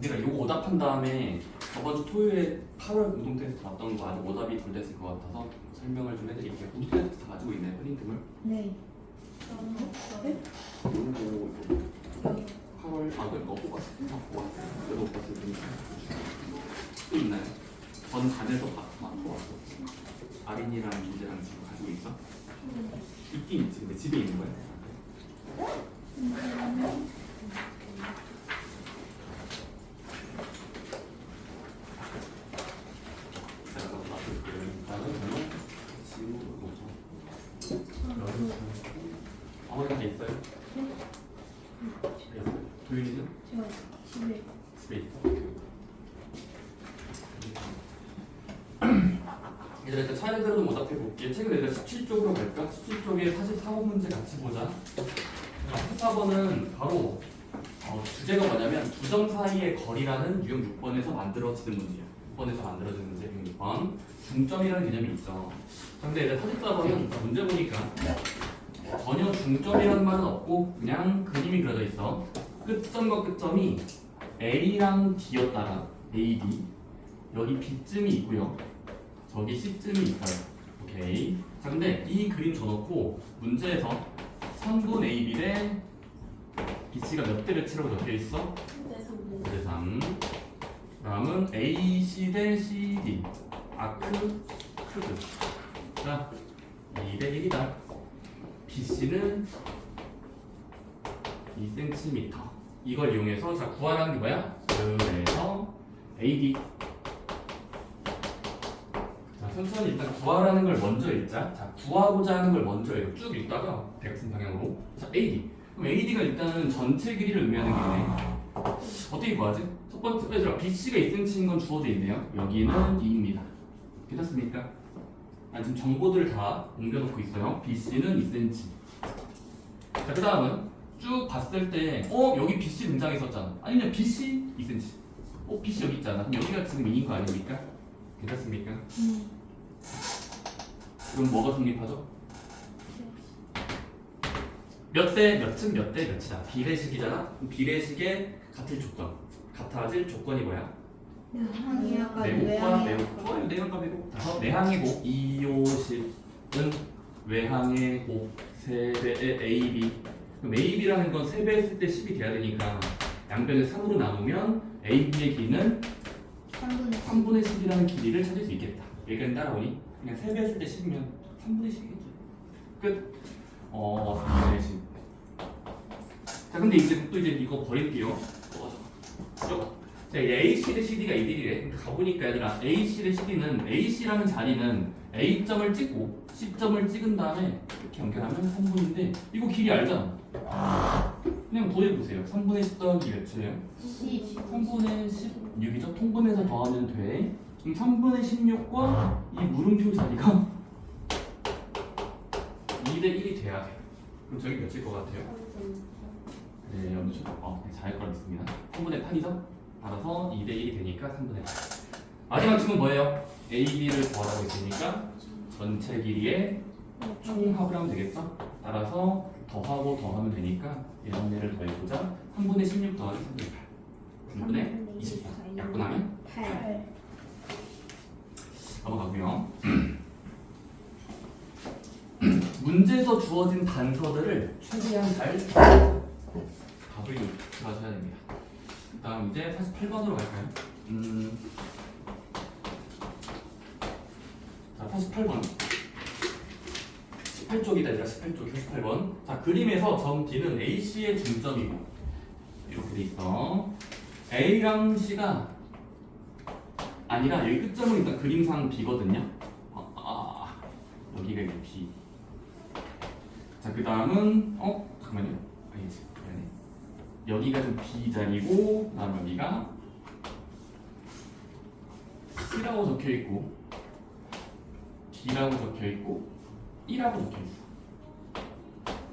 내가 이거 오답한 다음에 저번 주 토요일에 8월 우동 테스트 봤던 거 아직 오답이 덜 됐을 것 같아서 설명을 좀 해드릴게요 우동 테스트 다 가지고 있나요? 프린트물? 네. 요거 8월 아 그거 뽑았어 아, 뽑았어 그래도 못 봤을 테니까 또 있나요? 전 반에서 다 뽑았어 아린이랑 민재랑 지금 가지고 있어? 있긴 있지 근데 집에 있는 거야? 얘들아 일단 차례대로 좀 오답해 볼게. 책을 얘들아 17쪽으로 갈까? 17쪽에 44번 문제 같이 보자. 44번은 바로 어, 주제가 뭐냐면 두 점 사이의 거리라는 유형 6번에서 만들어지는 문제야. 6번에서 만들어지는 문제 유형 6번. 중점이라는 개념이 있죠. 근데 이제 44번은 문제 보니까 전혀 중점이라는 말은 없고 그냥 그림이 그려져 있어. 끝점과 끝점이 A랑 D였다가 A, D 여기 B쯤이 있고요. 저기 C쯤이 있어요. 오케이. 자 근데 이 그림 줘놓고 문제에서 선분 A, B 대 BC가 몇 대 몇이라고 적혀 있어? 5대 3. 다음은 A, C 대 C, D. 아크, 크드. 자, 2대 1이다. BC는 2cm. 이걸 이용해서 자 구하라는 게 뭐야? 그래서 AD. 자 천천히 일단 구하라는 걸 먼저 읽자. 자 구하고자 하는 걸 먼저 읽어. 쭉 읽다가 대각선 방향으로. 자 AD. 그럼 AD가 일단은 전체 길이를 의미하는 거네. 어떻게 구하지? 첫 번째 얘들아 BC가 2cm인 건 주어져 있네요. 여기는 2입니다. 괜찮습니까? 아, 지금 정보들을 다 옮겨놓고 있어요. BC는 2cm. 자, 그 다음은 쭉 봤을 때, 어, 여기 BC 등장했었잖아. 아니면 BC 2cm. 어, BC 여기 있잖아. 그럼 여기가 지금 2인 거 아닙니까? 괜찮습니까? 그럼 뭐가 성립하죠? 몇 대 몇층 몇대 몇이다. 비례식이잖아. 그럼 비례식의 같을 조건. 같아질 조건이 뭐야? 내곡과 내곡. 좋아요. 내곡. 다섯 2, 5, 10은 외항의 곡 세배의 AB. 그럼 AB라는 건 세 배 했을 때 10이 돼야 되니까 양변을 3으로 나누면 AB의 길이는 3분의 3분의 10이라는 길이를 찾을 수 있겠다. 여기까지 따라오니? 그냥 세배 했을 때 10이면 3분의 10이겠지. 끝. 어, 3분의 10. 자, 근데 이제 또 이제 이거 버릴게요. 어, 저, 자, 이제 AC 대 CD가 이들이래. 근데 가보니까 얘들아, AC 대 CD는 AC라는 자리는 A점을 찍고 C점을 찍은 다음에 이렇게 연결하면 3분인데 이거 길이 알잖아. 그냥 더해보세요. 3분의 10 더하기 몇이에요? 10 3분의 16이죠? 통분해서 더하면 돼. 그럼 3분의 16과 이 물음표 자리가 2대 1이 돼야 돼. 그럼 저기 몇일 것 같아요? 네, 염수 어, 네, 잘할 거라 믿습니다. 3분의 8이죠? 따라서 2대 1이 되니까 3분의 8. 마지막 층은 뭐예요? A, B를 더하라고 했으니까 전체 길이의 총합을 하면 되겠죠? 따라서 더하고 더하면 되니까 얘랑 얘를 더해보자. 3분의 16 더하기 3분의 8. 3분의 24. 약분하면 8 넘어가고요. 문제에서 주어진 단서들을 최대한 잘 답을 구하셔야 됩니다. 다음 이제 48번으로 갈까요? 음, 자 88번 18쪽이다 얘들아 18쪽 88번 자 그림에서 점 D는 AC의 중점이고 이렇게 돼 있어 A랑 C가 아니라 여기 끝점은 일단 그림상 B거든요. 아, 아, 여기가 이제 B. 자, 그 다음은 어 잠깐만요. 아니지, 미안해. 여기가 좀 B 자리고, 그 다음 여기가 C라고 적혀 있고, D라고 적혀 있고, E라고 적혀 있어.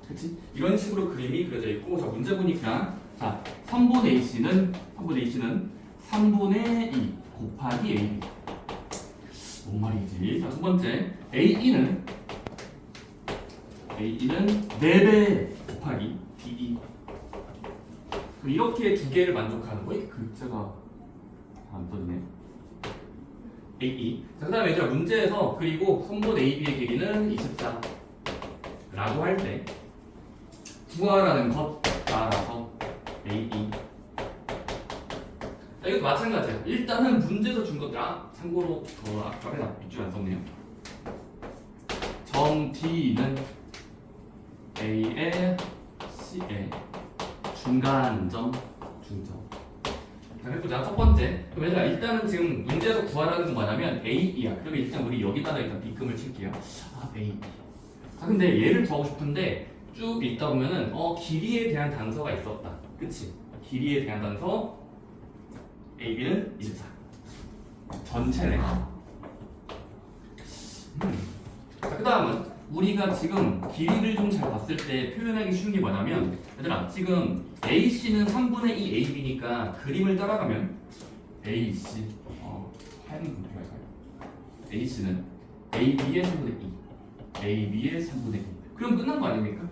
그렇지? 이런 식으로 그림이 그려져 있고, 자 문제 보니까 자 3분의 AC는 3분의 AC는 3분의 2 곱하기 A. 뭔 말이지? 자, 두 번째 AE는 AE는 4배 곱하기 DE 이렇게 두 개를 만족하는 거이 글자가 안 떠지네. A, E. 자, 그 다음에 얘들아 문제에서 그리고 선분 A, B의 길이는 24 라고 할 때 구하라는 것 따라서 A, 이것도 마찬가지예요. 일단은 문제에서 준 것들 아, 참고로 저 아까 나 밑줄 안 썼네요. 점 D는 A에 C에 중간점 중점. 자, 해보자. 첫 번째. 그럼 얘들아 일단은 지금 문제에서 구하라는 건 뭐냐면 A, E야. 그러면 일단 우리 여기다가 일단 B금을 칠게요. 아, A. 자, 근데 얘를 구하고 싶은데 쭉 읽다 보면은 어 길이에 대한 단서가 있었다. 그치? 길이에 대한 단서 A, B는 24. 전체네. 음. 자, 그 다음은 우리가 지금 길이를 좀 잘 봤을 때 표현하기 쉬운 게 뭐냐면 얘들아 지금 AC는 3분의 2 AB니까 그림을 따라가면 AC 어, 하얀 건 어떻게 할까요? AC는 AB의 3분의 2 AB의 3분의 2 그럼 끝난 거 아닙니까?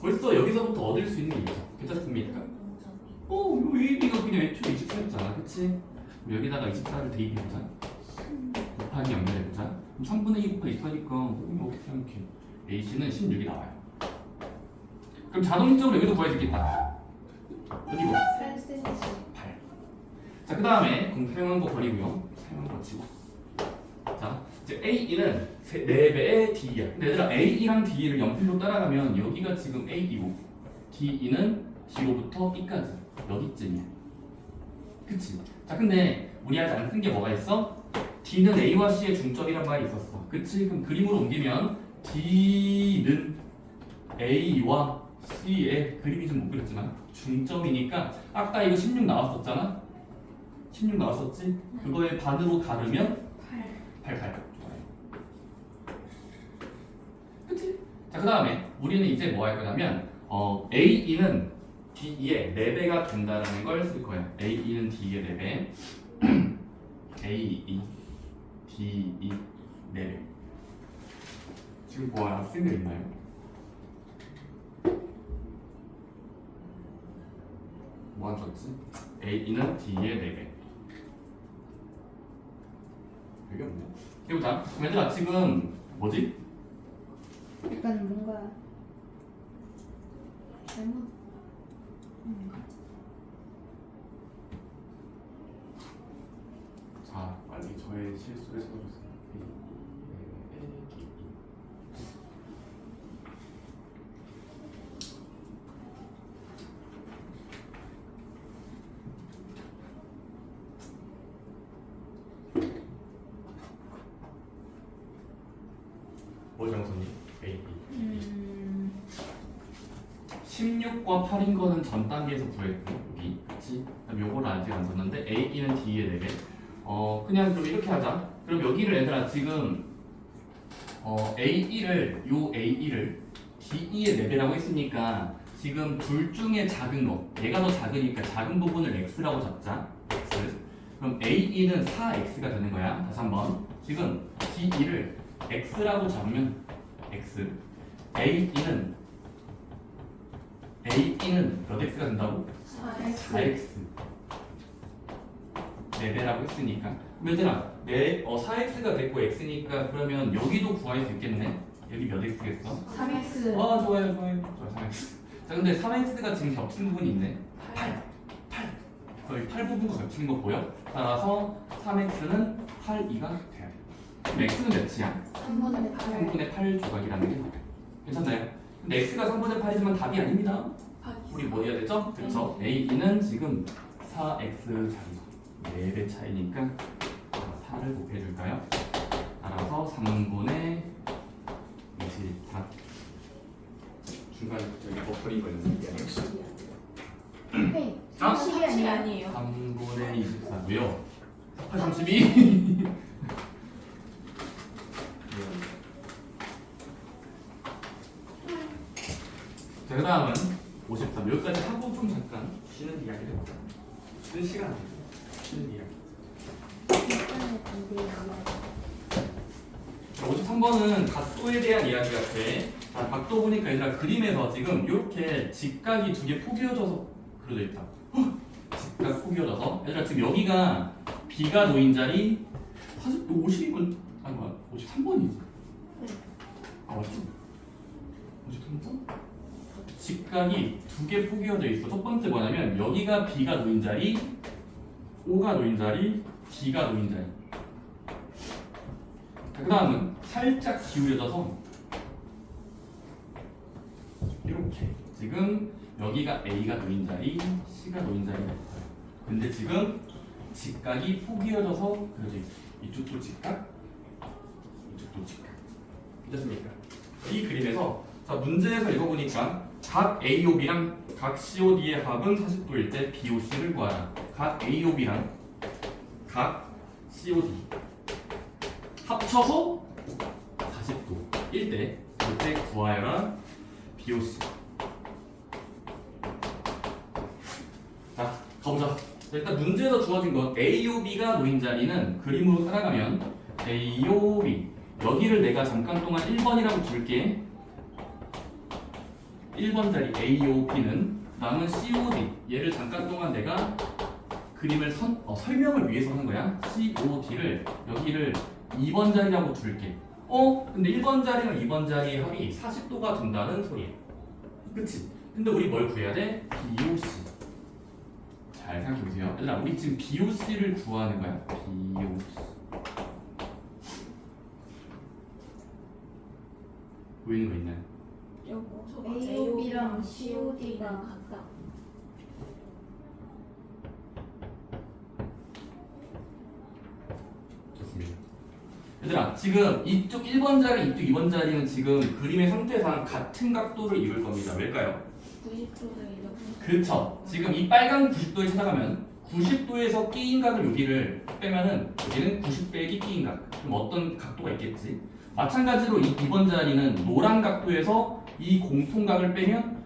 벌써 여기서부터 얻을 수 있는 게 있죠 괜찮습니까? 어, 이거 AB가 그냥 애초에 24였잖아 그치? 여기다가 24를 대입해보자 곱하기 연결해보자 그럼 3분의 2 곱하기 24니까 그럼 어떻게 생각해 AC는 16이 나와요 그럼 자동적으로 여기도 뭐? 8cm 8. 자, 그 다음에 사용한 거 버리고요. 사용한 거 치고. 자, 이제 A2는 4배의 D야. 근데 얘들아 A2랑 D를 연필로 따라가면 여기가 지금 A2고 D2는 D로부터 B까지 여기쯤이야. 그치? 자, 근데 우리 아직 안 쓴 게 뭐가 있어? D는 A와 C의 중점이란 말이 있었어. 그치? 그럼 그림으로 옮기면 D는 A와 C의 그림이 좀 못 그렸지만 중점이니까 아까 이거 16 나왔었잖아? 16 나왔었지? 그거의 반으로 가르면 8 88 좋아요 그치? 자 그 다음에 우리는 이제 뭐 할 거냐면 어, A2는 D2의 4배가 된다는 걸 쓸 거야 A2는 D의 4배 A2 D2 4배 지금 뭐쓴게 있나요? 뭐안 썼지? A2는 D의 4배 여기 없네 해보자 그럼 얘들아 지금 뭐지? 약간 뭔가 잘못 자 빨리 저의 실수를 찾아주세요 뭐죠 형선님? A, B 음 16과 8인 거는 전 단계에서 구했고 여기 그치? 그럼 요거를 아직 안 썼는데 A2는 D의 레벨 어 그냥 그럼 이렇게 하자. 그럼 여기를 얘들아 지금 어 A1을 요 A1을 D2의 레벨이라고 했으니까 지금 둘 중에 작은 거 얘가 더 작으니까 작은 부분을 X라고 잡자. X 그럼 A2는 4X가 되는 거야. 다시 한번. 지금 D2를 X라고 잡으면 X. A2는 A2는 몇 X가 된다고? 4x 4X 4배라고 했으니까. 그럼 얘들아 네, 어, 4X가 됐고 X니까 그러면 여기도 구할 수 있겠네? 여기 몇 X겠어? 3x 아 좋아요 좋아요. 좋아요 3X 자 근데 3X가 지금 겹친 부분이 있네. 8 8 거의 8 부분과 겹친 거 보여? 따라서 3X는 8, 2가 돼야 돼. 그럼 X는 몇이야? 3분의 8 3분의 8 조각이라는 게 나와요 괜찮나요? 근데 X가 3분의 8이지만 답이 아닙니다 우리 뭐 해야 되죠? 그렇죠. A, B는 지금 4x 자리수 4배 차이니까 4를 곱해줄까요? 따라서 3분의 24 중간 여기 버퍼링 걸렸는 게 아니라 헤이 아? 30이 아니에요 3분의 24 왜요? 8, 32 자, 그 다음은 53 여기까지 하고 좀 잠깐 쉬는 이야기를 해보자 쉬는 시간? 쉬는 이야기 53번은 각도에 대한 이야기 같아 자, 각도 보니까 얘들아 그림에서 지금 이렇게 직각이 두 개 포개어져서 그려져 있다. 직각 포개어져서 얘들아 지금 여기가 B가 놓인 자리 사실 52번 아니 뭐야 53번이지. 아 맞지? 53번? 직각이 두 개 포개어져 있어. 첫 번째 뭐냐면 여기가 B가 놓인 자리, O가 놓인 자리, D가 놓인 자리. 그 다음은 살짝 기울여져서 이렇게 지금 여기가 A가 놓인 자리, C가 놓인 자리가 있어요. 근데 지금 직각이 그려져 있어요. 이쪽도 직각, 이쪽도 직각. 됐습니까? 이 그림에서 자 문제에서 읽어보니까 각 AOB랑 각 COD의 합은 40도일 때 BOC를 구하라. 각 AOB랑 각 COD 합쳐서 40도 일 때 그때 구하여라 BOC. 자 가보자. 자, 일단 문제에서 주어진 것 AOB가 놓인 자리는 그림으로 따라가면 AOB 여기를 내가 잠깐 동안 1번이라고 줄게 1번 자리 AOP는 남은 COD 얘를 잠깐 동안 내가 그림을 선, 어, 설명을 위해서 하는 거야. COD를. 여기를 2번 자리라고 줄게. 어? 근데 1번 자리랑 2번 자리의 합이 40도가 된다는 소리야. 그치? 근데 우리 뭘 구해야 돼? BOC 잘 생각해보세요. 얘들아 우리 지금 BOC를 구하는 거야. BOC 보이는 거 있나요? AOB랑 COD랑 같다. 좋습니다. 얘들아 지금 이쪽 1번 자리 이쪽 2번 자리는 지금 그림의 상태상 같은 각도를 이룰 겁니다. 왜일까요? 90도를 이렇게. 그렇죠. 지금 이 빨간 90도에 찾아가면 90도에서 끼인 각을 여기를 빼면은 여기는 90 빼기 끼인 각. 그럼 어떤 각도가 있겠지? 마찬가지로 이 2번 자리는 노란 각도에서 이 공통각을 빼면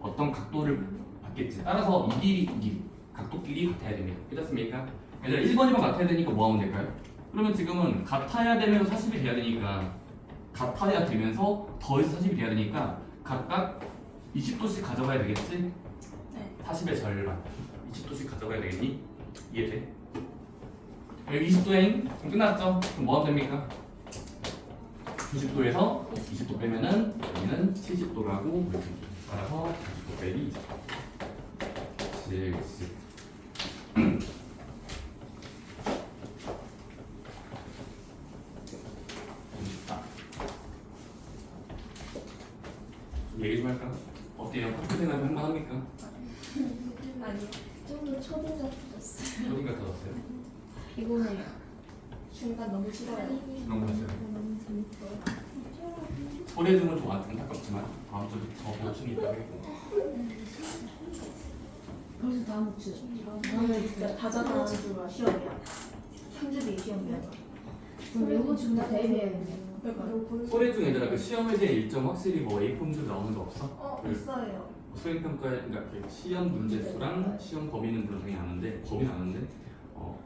어떤 각도를 받겠지. 따라서 이 길이 이 길이 각도끼리 같아야 됩니다. 괜찮습니까? 얘들아 1번 2번 같아야 되니까 뭐 하면 될까요? 그러면 지금은 같아야 되면서 40이 돼야 되니까 같아야 되면서 더해서 40이 돼야 되니까 각각 20도씩 가져가야 되겠지? 네. 40의 절반 20도씩 가져가야 되겠니? 이해돼? 여기 20도행 그럼 끝났죠? 그럼 뭐 하면 됩니까? 90도에서 20도 빼면은 여기는 70도라고 따라서 90도 빼기 20 70 50다 얘기 좀 할까? 어때요? 학교 생활 할만 합니까? 아니. 좀더 초딩 같았어요. 어딘가 들었어요? 이거는 중간 너무 싫어요. 너무 재밌어요. 소리해주면 좀 안타깝지만 다음 주에 더 보충이 있다고 했고 벌써 다음 주. 오늘 진짜 다 자다는 줄 시험이야. 상주비 시험이야. 그럼 이거 중간 대비해야겠네. 소리해준 애들아 그 시험에 대한 일정 확실히 뭐 A 폼수 나오는 거 없어? 어 그 있어요. 수행 평가 그러니까 그 시험 문제 수랑 시험 범위는 당연히 아는데 범위는 아는데 어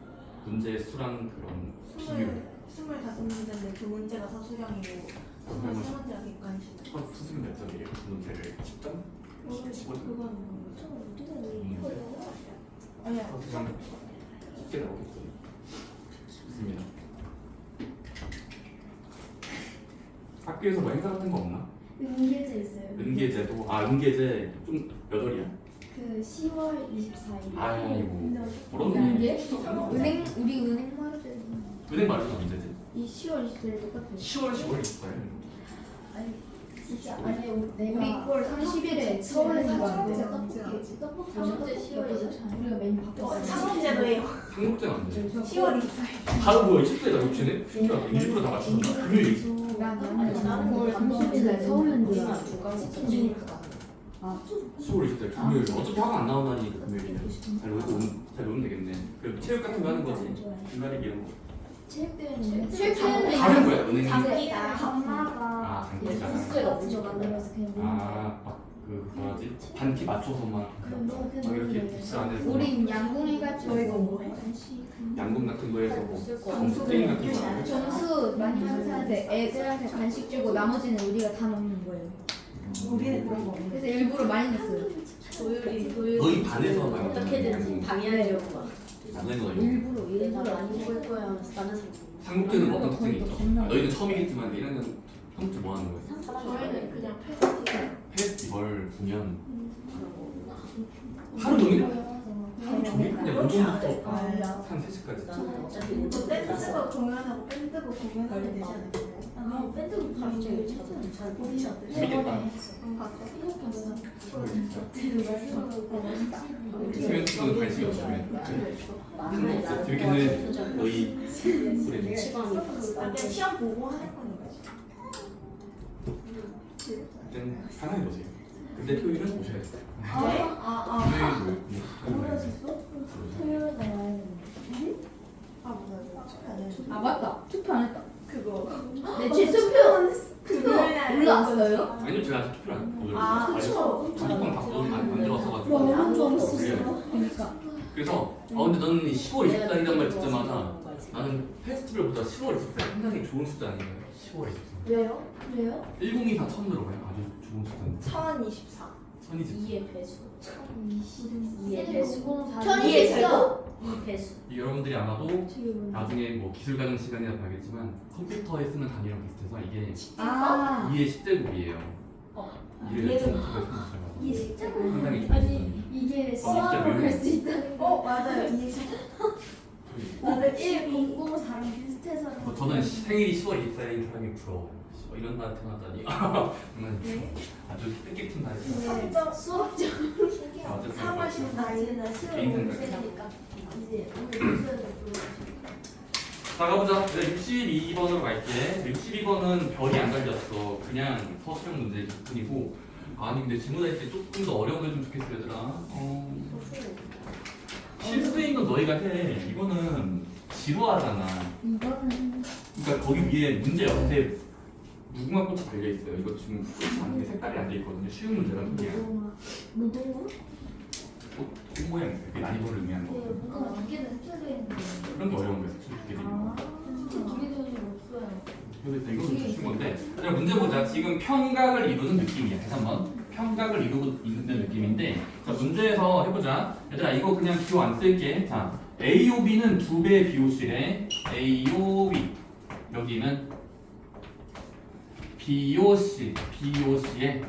문제 수랑 그런 비율 스물 스물다섯 문제인데 그 문제가 사수량이고 스물 세 문제가 객관식. 첫 수습이 몇 점이에요? 그 문제를 10점? 15점? 그건 저 어디가 왜 이거예요? 아니야. 사수량 쉽게 나오겠지 좋습니다 학교에서 뭐 행사 같은 거 없나? 은계제 있어요. 은계제도 아 은계제 좀몇 월이야? 그 10월 24일. 아이고 근데 그런 은계? 게 은행 우리 은행 마르대. 은행 말은 언제지? 이 10월 20일 똑같아. 10월 10월 있어요 아니 진짜. 아니 우리 내가 걸 30일에 서울에서 서울에서 떡볶이 떡볶이. 떡볶이 삼십째 10월 24일. 우리가 메뉴 바꿨어. 상업제도예요. 상록제는 언제? 10월 24일. 바로 뭐야 10대다 놓치네? 신기하다 일부러 다 맞춘다. 금요일 나는 걸 30일에 서울랜드야. 아, 10월 20일 금요일 어차피 학원 안 나온다니 금요일이면. 잘 놀고 오면- 잘 놀면 되겠네. 그 체육 같은 거 하는 거지. 중간에 이런 거 체육대회는 다른 거야 은행이 장기가 강마가 아, 장기가. 부스 같은 거 만들어서 그냥. 아막그 뭐라지 단티 맞춰서 막 그럼 너막 이렇게 부스 안에서 막 우린 이거 뭐 해? 양궁 같은 거에서 뭐 점수 게임 같은 거 하고 점수 많이 하는 사람한테 애들한테 간식 주고 나머지는 우리가 다 먹는 거예요. 우리는 그런 거 없는데 그래서 일부러 많이 냈어요. 도율이 도율. 너희 반에서 막 어떻게든 방해하려고 거 이거. 일부러 일부러 안볼 거야 하면서 나는 상- 삼국지는 어떤 특징이 있죠? 아, 너희는 처음이겠지만 얘는 삼국지 뭐 하는 거예요? 저희는 그냥 페스티벌 페스티벌 공연 음. 하루 종일? 하루 종일? 그냥 그렇지 오전부터? 한 3시까지 나는 어차피 공연하고 밴드가 공연하면 되지 않을까요? 아 밴드 잘 재밌겠다. 관심이 없으면 그래 아, 보고 거니까 일단 보세요. 근데 토요일은 오셔야 돼요. 토요일은 뭐 토요일에 와야 되는데 아. 아 맞다. 투표 안 했다 그거. 내 투표 금요일날 올라왔어요? 아니요 제가 아직 투표를 안 오늘 아, 그쵸. 자기권 바꿔 안 만들었어가지고. 와 너무 그래요. 재밌었어 그러니까. 그래서 어 근데 너는 10월 24일이란 말 듣자마자 나는 페스티벌보다 10월 24일 상당히 좋은 숫자 아닌가요? 10월 24일 왜요? 왜요? 1024 처음 들어봐요. 아주 좋은 숫자인데. 1024 선이지 2의 배수. 2의 2의 배수. 제곱? 2 배수 여러분들이 아마도 지금 나중에 뭐 기술 과정 시간이라 봐야겠지만 컴퓨터에 쓰는 단위랑 비슷해서 이게 아 2의 10제곱이에요. 어. 2를 이해는- 중국에 생각해봐도 이게 십자군 상당히 아니 이게 진짜 수학으로. 갈 수 있다는 거 어 맞아요. 이게 나는 1 공부 사람 비슷해서 뭐 저는 시- 생일이 10월 24일인 사람이 부러워요. 뭐 이런 날 태어났다니. 저는 네. 아주 뜻깊은 날이에요. 성적 수학적으로 아, 어쨌든 3월 14일은 개인 10월 생각. 무슨 자 가보자. 네, 62번으로 갈게. 62번은 별이 안 달렸어. 그냥 서술형 문제일 뿐이고. 아니 근데 질문할 때 조금 더 어려운 거좀 좋겠어 얘들아. 어, 실수인 건 너희가 해. 이거는 지루하잖아. 이거는 그러니까 거기 위에 문제 옆에 무궁화 꽃이 달려 있어요. 이거 지금 꽃이 색깔이 안 돼 있거든요. 쉬운 문제란 소리야. 무궁화 무궁화? 꽃 모양 그 난이도를 의미하는 네거 무궁화 두 개는 흩어져 있는데. 그런 게 어려운 거야 사실 두개 되는 거아 두개 도중 없어요. 그래서 이거는 좀 쉬운 건데 그냥 문제 보자. 지금 평각을 이루는 느낌이야. 다시 한번. 평각을 이루고 있는 느낌인데 자 문제에서 해보자. 얘들아 이거 그냥 기호 안 쓸게. 자 AOB는 두 배의 BOC래. AOB 여기는 BOC BOC의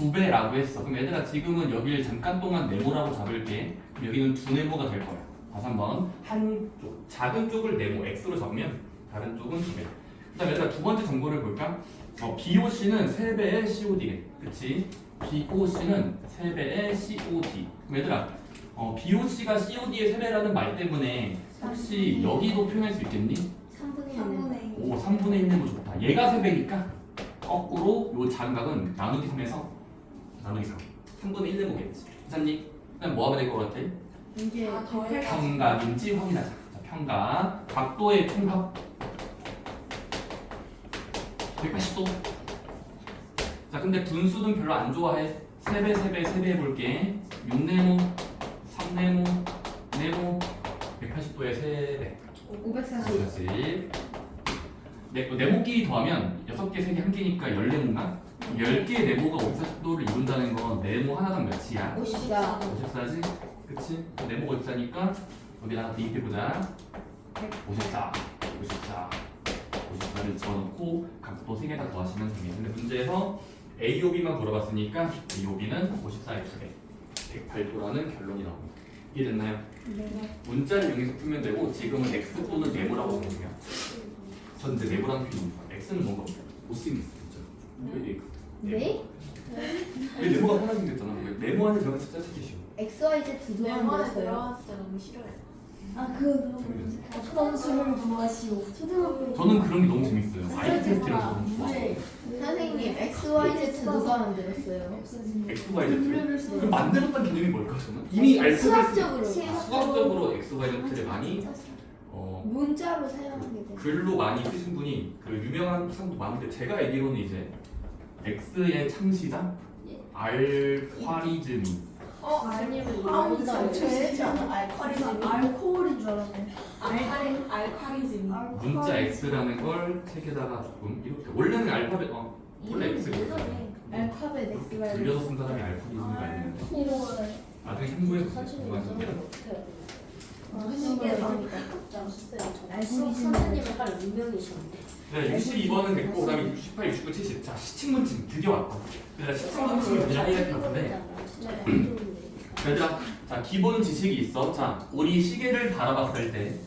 두 배라고 했어. 그럼 얘들아 지금은 여기를 잠깐 동안 네모라고 잡을게. 그럼 여기는 두 네모가 될 거야. 다시 한번 한쪽 작은 쪽을 네모 X로 잡으면 다른 쪽은 두 배. 그다음에 얘들아 두 번째 정보를 볼까? 어, BOC는 3배의 COD래. 그치? BOC는 3배의 COD 그럼 얘들아 어, BOC가 COD의 3배라는 말 때문에 혹시 여기도 표현할 수 있겠니? 3분의 1은 3분의 2오 3분의 1내고 좋다. 얘가 3배니까 거꾸로 요 장각은 나누기 3에서 나누기 3 3분의 1내고겠지. 이사님 그다음 뭐 하면 될 것 같아? 이제 아, 더해 평각인지 확인하자. 자, 평각 각도의 총합 180도. 자 근데 분수는 별로 안 좋아해. 3배 3배 3배 해볼게. 6네모 3네모 네모. 180도에 3배. 540 그렇지 네, 네모끼리 더하면 6개 3개 1개니까 14모인가? 10개의 네모가 540도를 이룬다는 건 네모 하나당 몇이야? 54 54지? 그치? 네모가 54니까? 여기다가 대입해보자. 54 54 54를 집어넣고 각도 3개 다 더하시면 됩니다. 근데 문제에서 AOB만 물어봤으니까 AOB는 54X배 108도라는 결론이 나옵니다. 이해됐나요? 네. 문자를 이용해서 풀면 되고 지금은 X 또는 네모라고 적으세요. 전 이제 네모라는 있어요 X는 뭔가 진짜 왜 X? 네? 왜 네모가 하나 생겼잖아 왜 네모 안에 들어간 숫자 찾기 쉬워 XYZ 두번 안에 들었어요 들어가서 진짜 너무 싫어요 아 어떤 수를 구하시오 초등학교 저는 그런 게 너무 재밌어요. 테스트라서 너무 좋아. 선생님 XYZ 누가 만들었어요? X, Y, Z. 그 만들었다는 개념이 뭘까 저는? 이미 알고 수학적으로 수학적으로 X, Y, Z를 많이 어, 문자로 사용하게 돼 글로 많이 쓰신 분이 그 유명한 사람도 많은데 제가 알기로는 이제 X의 창시자 알콰리즘이. 어 아니면 아 근데 이거보다 죄지 않아? 알카리즘이 알코올인 줄 알았네. 알카리 알카리즘이 문자 X라는 걸 책에다가 조금 이렇게. 원래는 알파벳 어 원래 X거든요. 알파벳 XYZ 돌려서 쓴 사람이 알파벳인 거 나중에 참고해서 선생님 공부하시면. 돼요. 이거는 어떻게 해야 돼 선생님이 할 유명이셨는데. 네, 62번은 됐고 그 다음에 68, 69, 70. 자, 시층문층 드디어 왔다. 얘들아 시층문층이 뭐냐 이럴 것 같은데. 얘들아, 자 기본 지식이 있어. 자, 우리 시계를 바라봤을 때,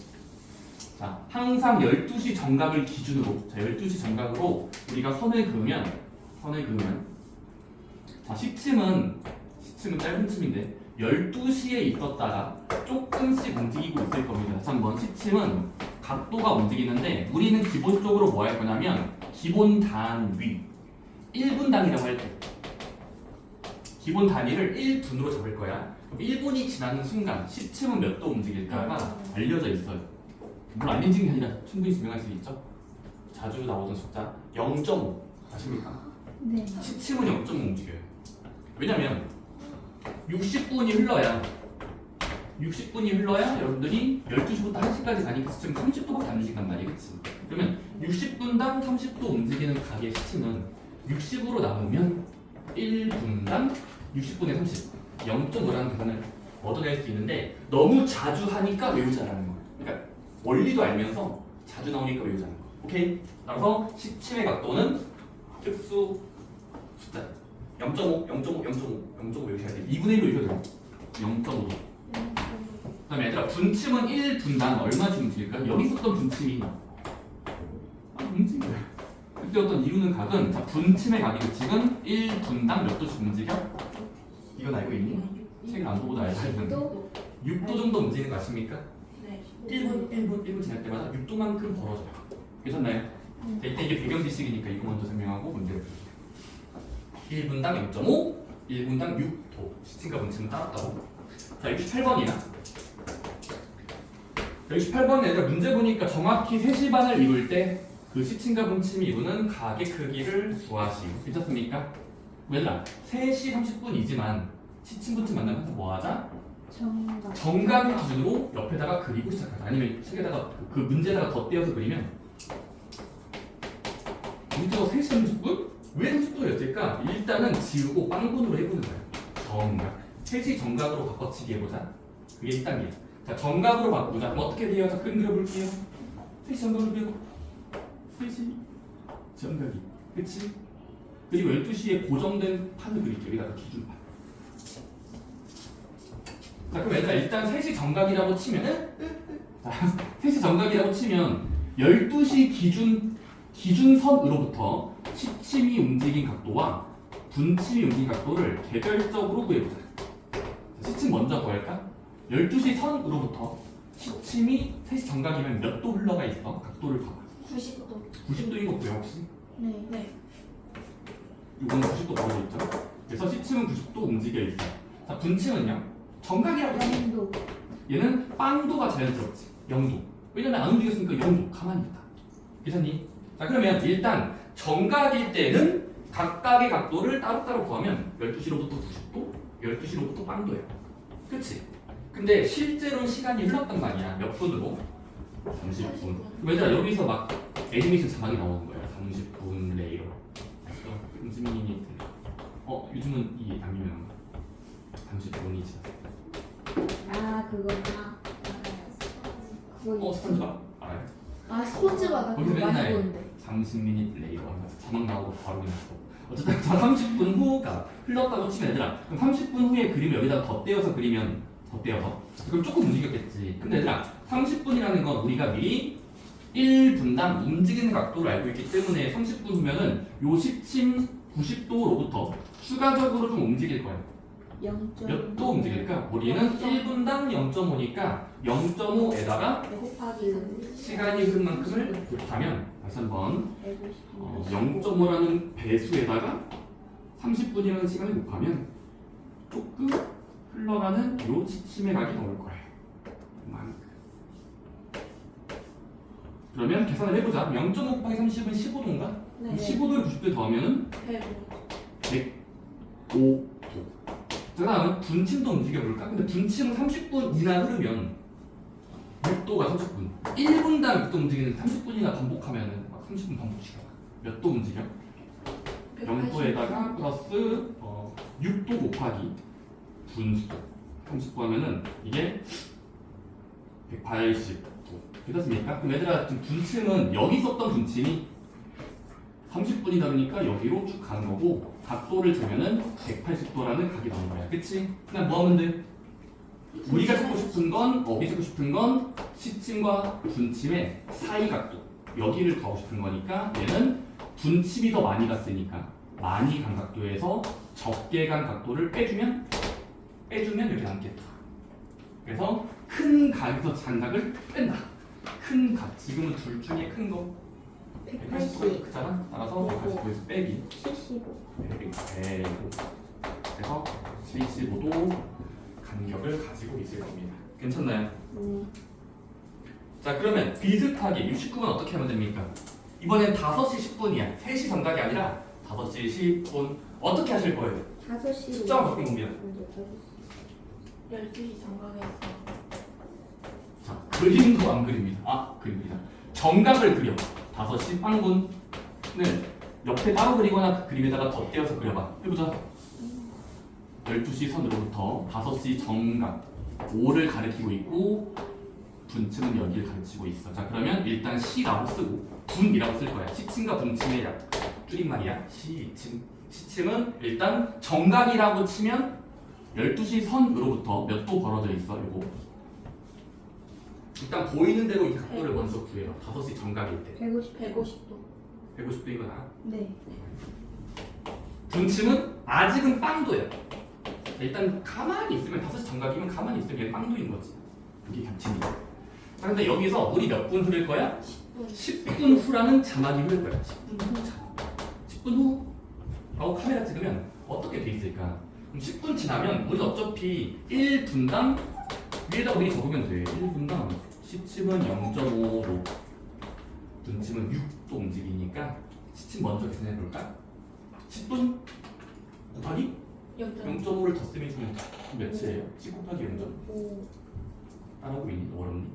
자 항상 12시 정각을 기준으로, 자 12시 정각으로 우리가 선을 그으면, 선을 그으면, 자 시침은 시침은 짧은 침인데 12시에 있었다가 조금씩 움직이고 있을 겁니다. 자, 한번 시침은 각도가 움직이는데 우리는 기본적으로 뭐 할 거냐면 기본 단위 1분단이라고 할 때. 기본 단위를 1분으로 잡을 거야. 1분이 지나는 순간 시침은 몇 도 움직일까가 알려져 있어요. 물론 안게 아니라 충분히 증명할 수 있죠. 자주 나오던 숫자 0.5 아십니까? 네. 시침은 0.5 움직여요. 왜냐면 60분이 흘러야 60분이 흘러야 여러분들이 12시부터 1시까지 가니까 시침 30도밖에 안 움직인단. 그치? 그러면 60분당 30도 움직이는 각의 시침은 60으로 나누면 1분당 60분의 30 0.5라는 계산을 얻어낼 수 있는데 너무 자주 하니까 외우자라는 거예요. 그러니까 원리도 알면서 자주 나오니까 외우자는 거. 오케이? 따라서 시침의 각도는 특수 숫자 0.5, 0.5, 0.5, 0.5 외우셔야 돼. 2분의 1로 외우셔도 돼요. 0.5도. 그다음에 얘들아 분침은 1 분당 얼마씩 움직일까? 여기 있었던 분침이 아, 움직여요. 그때 어떤 이루는 각은 자 분침의 각의 규칙은 1분당 몇 도씩 움직여? 이건 알고 있니? 책을 안 보고도 알고 있는데 또 6도 정도 움직이는 거 아십니까? 네. 1분, 1분, 1분 지날 때마다 6도만큼 벌어져요. 괜찮나요? 자, 일단 이게 배경 지식이니까 이거 먼저 설명하고 문제를 풀게요. 1분당 0.5, 1분당 6도. 시침과 분침은 따랐다고. 자, 68번이야. 68번은 얘들아 문제 보니까 정확히 3시 반을 이룰 때그 시침과 분침이 이루는 각의 크기를 구하시오. 괜찮습니까? 얘들아 3시 30분이지만 시침 분침 만나면 항상 뭐 하자? 정각. 정각을 기준으로 옆에다가 그리고 시작하자. 아니면 책에다가 그- 그 문제에다가 덧대어서 그리면 문제가 3시 30분? 왜 30분이었을까? 일단은 지우고 빵분으로 해보는 거야. 정각. 3시 정각으로 바꿔치기 해보자. 그게 1단계야. 자, 정각으로 바꾸자. 그럼 어떻게 돼요? 자, 그림 그려볼게요. 3시 정각으로 그리고 3시 정각이. 그치? 그리고 12시에 고정된 판을 그릴게요. 여기다가 기준판. 자 그럼 얘들아 일단 3시 정각이라고 치면은 자 3시 정각이라고 치면 12시 기준 기준선으로부터 시침이 움직인 각도와 분침이 움직인 각도를 개별적으로 구해보자. 자, 시침 먼저 구할까? 12시 선으로부터 시침이 3시 정각이면 몇 도 흘러가 있어? 각도를 봐봐. 90도. 90도인 거 보여 혹시? 네. 네. 이거는 90도 벌어져 있죠? 그래서 시침은 90도 움직여 있어. 자 분침은요? 정각이라고 치면 영도. 얘는 빵도가 자연스럽지. 0도. 왜냐면 안 움직였으니까 0도. 가만히 있다. 괜찮니? 자, 그러면 일단 정각일 때는 각각의 각도를 따로따로 구하면 12시로부터 90도, 12시로부터 빵도야. 그치? 근데 실제로 시간이 흘렀단 말이야. 몇 분으로? 30분. 왜냐 여기서 막 애니메이션 자막이 나오는 거야. 30분 레이로. 30미니트. 어, 요즘은 유명한 거. 30분이 지났어. 아 그거구나. 그거 어, 스펀지밥 알 아 스폰지가 나 거기서 많이 맨날 보는데. 30미닛 레이로 하면서 자막 나오고 바로 그냥 써. 어쨌든 자 30분 후가 흘렀다고 치면 얘들아 그럼 30분 후에 그림을 여기다가 덧대어서 그리면 덧대어서 그럼 조금 움직였겠지 근데 얘들아 30분이라는 건 우리가 미리 1분당 움직이는 각도를 알고 있기 때문에 30분 후면은 요 시침 90도로부터 추가적으로 좀 움직일 거야 0. 몇도 움직일까? 우리는 1분당 0.5니까 0.5에다가 곱하기 시간이 흐른 만큼을 곱하면 다시 한번 150. 어, 0.5라는 배수에다가 30분이라는 시간을 곱하면 조금 흘러가는 요 지침의 각이 나올 거예요. 그만큼. 그러면 계산을 해보자. 0.5 곱하기 30은 15도인가? 네. 15도에 90도 더하면은 105. 5도. 자, 다음 분침도 움직여볼까? 근데 분침은 30분 이나 흐르면 6도가 30분. 1분당 6도 움직이는 30분이나 반복하면은 막 30분 반복시켜. 몇 도 움직여? 0도에다가 플러스 어, 6도 곱하기 분수도. 39 하면은 이게 180도 괜찮습니까? 그럼 얘들아 지금 분침은 여기 썼던 분침이 30분이 다르니까 여기로 쭉 가는 거고 각도를 재면은 180도라는 각이 나온 거야 그치? 그냥 뭐 하면 돼? 우리가 찾고 싶은 건 어디 찾고 싶은 건 시침과 분침의 사이 각도 여기를 가고 싶은 거니까 얘는 분침이 더 많이 갔으니까 많이 간 각도에서 적게 간 각도를 빼주면 빼주면 여기 남겠다. 그래서 큰 각에서 장각을 뺀다. 큰 각. 지금은 둘 중에 큰 거. 180도에서 크잖아. 따라서 180도에서 빼기. 75. 100, 그래서 75도 간격을 가지고 있을 겁니다. 괜찮나요? 네. 자 그러면 비슷하게 69분 어떻게 하면 됩니까? 이번엔 5시 10분이야. 3시 정각이 아니라 5시 10분. 어떻게 하실 거예요? 5시로. 숫자만 바꾼 겁니다. 12시 정각에서 자, 그림도 안 그립니다. 아, 그립니다. 정각을 그려. 5시 빵분을 옆에 따로 그리거나 그 그림에다가 덧대어서 그려봐. 해보자. 12시 선으로부터 5시 정각 5를 가리키고 있고 분침은 여기를 가르치고 있어. 자, 그러면 일단 시라고 쓰고 분이라고 쓸 거야. 시침과 분침의 약 줄임말이야. 시침. 시침은 일단 정각이라고 치면 12시 선으로부터 몇 도 벌어져 있어, 요거. 일단 보이는 대로 이 각도를 먼저 구해요. 5시 정각일 때. 150. 150도 150도 이거 나. 네 분침은 아직은 빵도예요. 일단 가만히 있으면 5시 정각이면 가만히 있으면 얘 빵도인 거지. 이게 겹치니까. 자, 근데 여기서 우리 몇분 흐를 거야? 10분 10분 후라는 자막이 흐를 거야. 10분 후 자막. 10분 후. 하고 카메라 찍으면 어떻게 돼 있을까? 그럼 10분 지나면 우리 어차피 1분당 위에다 우리 적으면 돼. 1분당 10침은 0.5도, 분침은 6도 움직이니까 시침 먼저 계산해 볼까? 10분 곱하기 0.5 0.5를 더 쓰면 주면 몇이에요? 10 곱하기 0.5 5. 따라하고 있니? 어렵니?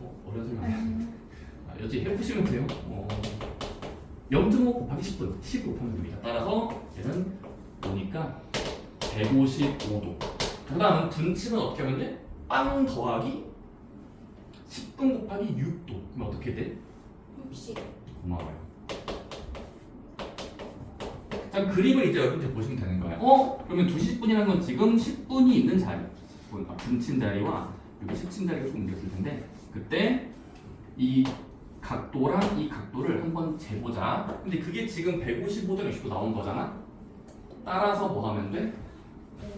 어, 소리 아니야. 아, 여기 해보시면 돼요. 어, 0.5 곱하기 10분, 10 곱하면 됩니다. 따라서 얘는 보니까 155도. 그 다음 분침은 어떻게 하면 돼? 빵 더하기 10분 곱하기 6도. 그럼 어떻게 돼? 60 고마워요. 자, 그림을 이제 여러분들 보시면 되는 거예요. 어? 그러면 2시 10분이라는 건 지금 10분이 있는 자리, 10분, 아, 분침 자리와 여기 시침 자리가 좀 옮겼을 텐데 그때 이 각도랑 이 각도를 한번 재보자. 근데 그게 지금 155도 60도 나온 거잖아. 따라서 뭐 하면 돼?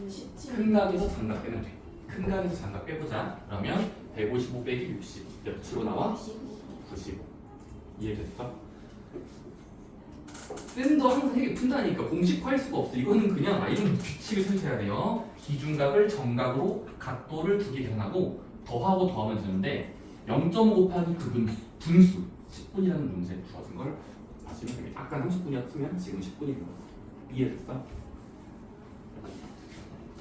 17 큰 각에서 장각 빼면 돼. 큰 각에서 장각 빼보자. 그러면 155 빼기 60 몇으로 나와? 95 이해됐어? 쌤도 항상 되게 푼다니까 공식화할 수가 없어 이거는 그냥 아 이런 규칙을 설치해야 돼요 기준각을 정각으로 각도를 두 개 계산하고 더하고 더하면 되는데 0.5 곱하기 그 분수, 분수 10분이라는 문제 주어진 걸 아시면 됩니다 아까 30분이었으면 지금 10분인 거 이해됐어?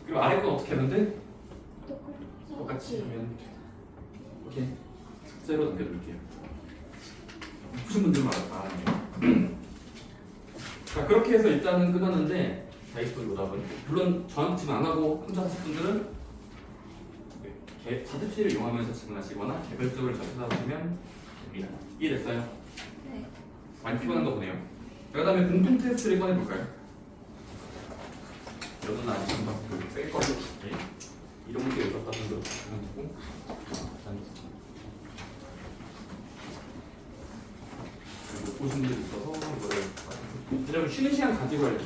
그리고 아래 건 어떻게 하는데? 똑같이 하면 돼 오케이 숙제로 남겨둘게요 푸신 분들만 알아요. 자 그렇게 해서 일단은 끝났는데 다이소리 오답은 물론 저한테 질문 안 하고 혼자 하실 분들은 개- 자습실을 이용하면서 질문하시거나 개별적으로 저 찾아보시면 됩니다. 이해됐어요? 네. 많이 피곤한 거 보네요. 자, 그다음에 공통 테스트를 꺼내볼까요? 여기는 아직 한번 그뺄 거로 줄게. 이런 문제 있었다 분들 보고 못 보신 분들 있어서 이거를 왜냐면 쉬는 시간 가지고 할때